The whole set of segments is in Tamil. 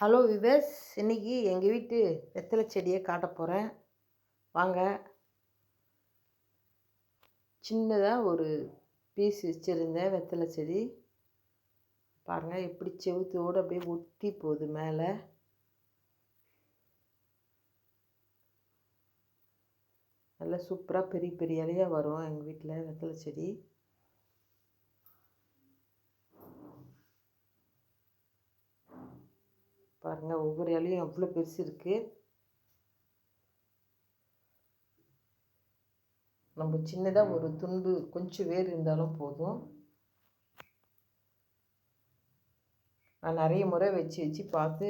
ஹலோ விவேஸ் இன்னைக்கு எங்கள் வீட்டு வெத்தலை செடியை காட்ட போகிறேன் வாங்க. சின்னதாக ஒரு பீஸ் வச்சுருந்தேன் வெத்தலை செடி. பாருங்கள் எப்படி செவுத்தோடு அப்படியே ஒட்டி போகுது மேலே. நல்லா சூப்பராக பெரிய பெரிய இலையாக வரும் எங்கள் வீட்டில் வெத்தலை செடி. பாருங்கள் ஒவ்வொரு இலையும் அவ்வளோ பெருசு இருக்குது நம்ம சின்னதாக ஒரு துண்டு கொஞ்சம் வேர் இருந்தாலும் போதும். நான் நிறைய முறை வச்சு வச்சு பார்த்து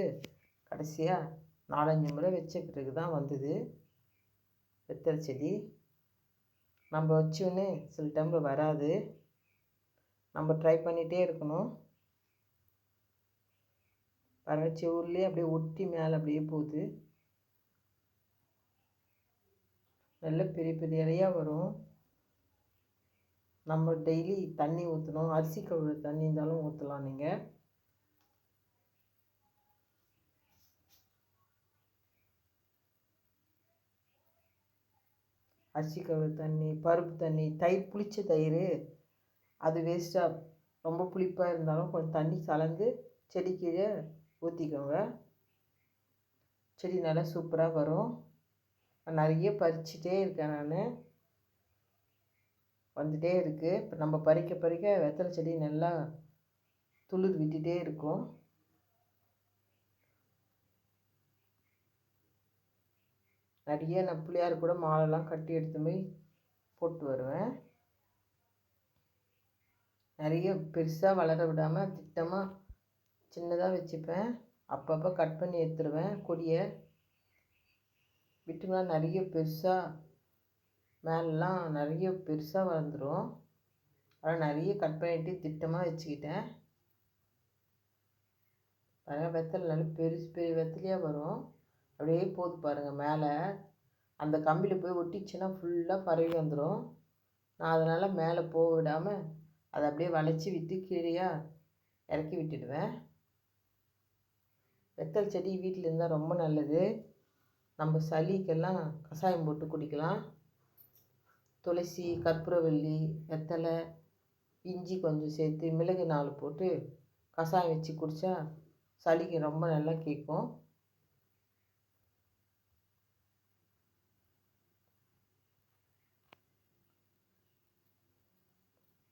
கடைசியாக நாலஞ்சு முறை வச்ச பிறகு தான் வந்தது. வெத்தலை செடி. நம்ம வச்சோன்னே சில டைமில் வராது. நம்ம ட்ரை பண்ணிகிட்டே இருக்கணும். வறட்சி செவுர்லேயே அப்படியே ஒட்டி மேலே அப்படியே போகுது. நல்ல பெரிய பெரிய இலையாக வரும். நம்ம டெய்லி தண்ணி ஊற்றணும் அரிசி கழுவுற தண்ணி இருந்தாலும் ஊற்றலாம் நீங்கள் அரிசி கவுழ தண்ணி பருப்பு தண்ணி தயிர் புளிச்ச தயிர். அது வேஸ்ட்டாக ரொம்ப புளிப்பாக இருந்தாலும் கொஞ்சம் தண்ணி கலந்து செடி கீழே ஊற்றிக்கோங்க செடி நல்லா சூப்பராக வரும். நிறைய பறிச்சிட்டே இருக்கேன் நான். வந்துகிட்டே இருக்குது இப்போ நம்ம பறிக்க பறிக்க வெத்தலை செடி நல்லா துளிர் விட்டுட்டே இருக்கும். நிறைய நான் பிள்ளையார் கூட மாலைலாம் கட்டி எடுத்து போய் போட்டு வருவேன். நிறைய பெருசாக வளர விடாமல் திட்டமாக சின்னதாக வச்சுப்பேன். அப்பப்போ கட் பண்ணி எடுத்துருவேன். கொடியை விட்டுங்களா நிறைய பெருசாக மேலெலாம் நிறைய பெருசாக வளர்ந்துடும் ஆனால் நிறைய கட் பண்ணிட்டு திட்டமாக வச்சுக்கிட்டேன். பாருங்கள் வெத்தலை நல்ல பெருசு பெரிய வெத்தலையாக வரும். அப்படியே போகுது பாருங்கள் மேலே. அந்த கம்பியில் போய் ஒட்டிச்சுன்னா ஃபுல்லாக பரவி வந்துடும் நான் அதனால் மேலே போக விடாமல் அதை அப்படியே வளைச்சி விட்டு கீழேயா இறக்கி விட்டுடுவேன். வெத்தலை செடி வீட்டில் இருந்தால் ரொம்ப நல்லது. நம்ம சளிக்கெல்லாம் கஷாயம் போட்டு குடிக்கலாம். துளசி கற்பூரவல்லி வெத்தலை இஞ்சி கொஞ்சம் சேர்த்து மிளகு நாலு போட்டு கஷாயம் வச்சு குடித்தா சளிக்கு ரொம்ப நல்லா கேட்கும்.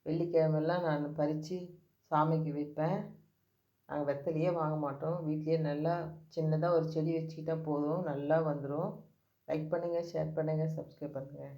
வெள்ளிக்கிழமெல்லாம் நான் பறித்து சாமிக்கு வைப்பேன். நாங்கள் வெத்தலையே வாங்க மாட்டோம். வீட்லேயே நல்லா சின்னதாக ஒரு செடி வச்சுக்கிட்டா போதும். நல்லா வந்துடும் லைக் பண்ணுங்கள் ஷேர் பண்ணுங்கள் சப்ஸ்கிரைப் பண்ணுங்கள்